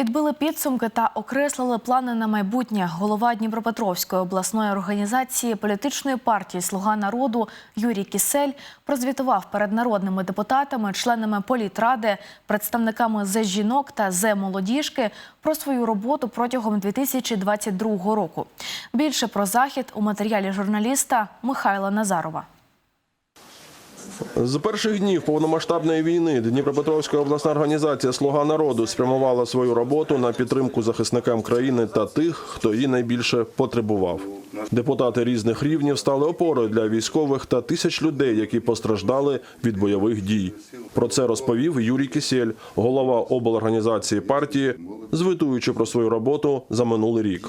Підбили підсумки та окреслили плани на майбутнє. Голова Дніпропетровської обласної організації політичної партії Слуга народу Юрій Кісель прозвітував перед народними депутатами, членами політради, представниками зе жінок та зе молодіжки про свою роботу протягом 2022 року. Більше про захід у матеріалі журналіста Михайла Назарова. З перших днів повномасштабної війни Дніпропетровська обласна організація Слуга народу спрямувала свою роботу на підтримку захисникам країни та тих, хто її найбільше потребував. Депутати різних рівнів стали опорою для військових та тисяч людей, які постраждали від бойових дій. Про це розповів Юрій Кисєль, голова облорганізації партії, звитуючи про свою роботу за минулий рік.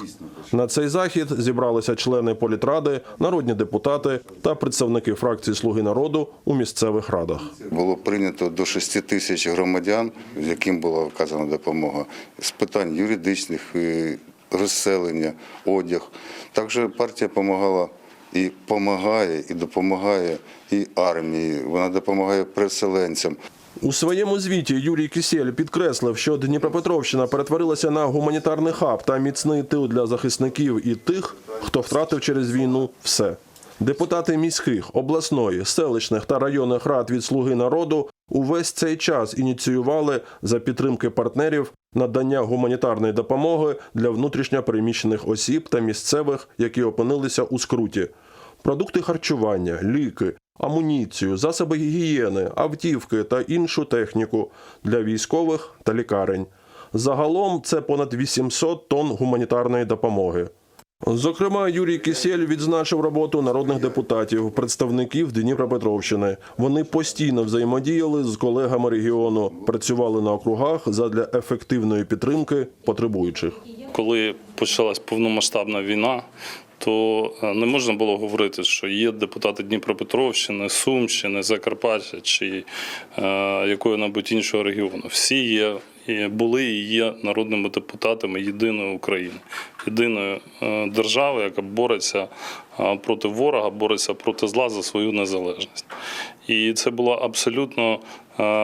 На цей захід зібралися члени політради, народні депутати та представники фракції Слуги народу у місцевих радах. Було прийнято до 6 тисяч громадян, яким була вказана допомога з питань юридичних, е, розселення, одяг. Також партія допомагала і допомагає, і допомагає і армії. Вона допомагає переселенцям. У своєму звіті Юрій Кисель підкреслив, що Дніпропетровщина перетворилася на гуманітарний хаб та міцний тил для захисників і тих, хто втратив через війну все. Депутати міських, обласної, селищних та районних рад від Слуги народу увесь цей час ініціювали за підтримки партнерів надання гуманітарної допомоги для внутрішньо переміщених осіб та місцевих, які опинилися у скруті. Продукти харчування, ліки, амуніцію, засоби гігієни, автівки та іншу техніку для військових та лікарень. Загалом це понад 800 тонн гуманітарної допомоги. Зокрема, Юрій Кисель відзначив роботу народних депутатів, представників Дніпропетровщини. Вони постійно взаємодіяли з колегами регіону, працювали на округах задля ефективної підтримки потребуючих. Коли почалась повномасштабна війна, то е, не можна було говорити, що є депутати Дніпропетровщини, Сумщини, Закарпаття чи е, якого-небудь іншого регіону. Всі є і були і є народними депутатами єдиної України, єдиної е, держави, яка бореться проти ворога, бореться проти зла за свою незалежність. І це була абсолютно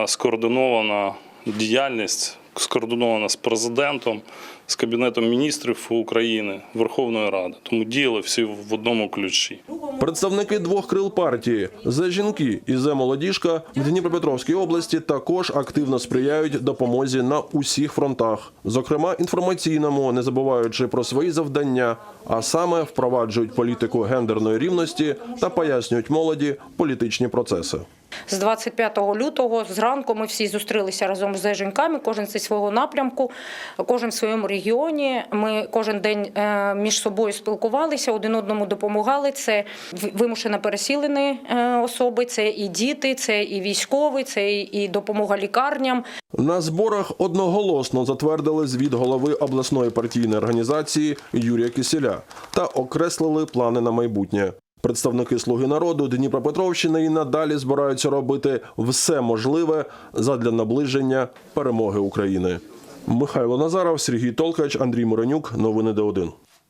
скоординована діяльність, скоординована з президентом, з Кабінетом міністрів України, Верховної Ради. Тому діяли всі в одному ключі. Представники двох крил партії за жінки і за молодіжка в Дніпропетровській області також активно сприяють допомозі на усіх фронтах, зокрема інформаційному, не забуваючи про свої завдання, а саме впроваджують політику гендерної рівності та пояснюють молоді політичні процеси. З 25 лютого зранку ми всі зустрілися разом з жінками, кожен зі свого напрямку, кожен в своєму регіоні. Ми кожен день е, між собою спілкувалися, один одному допомагали. Це вимушено пересілені е, особи, це і діти, це і військові, це і допомога лікарням. На зборах одноголосно затвердили звіт голови обласної партійної організації Юрія Киселя та окреслили плани на майбутнє. Представники Слуги народу Дніпропетровщини і надалі збираються робити все можливе задля наближення перемоги України. Михайло Назаров, Сергій Толкач, Андрій Муранюк. Новини Д1.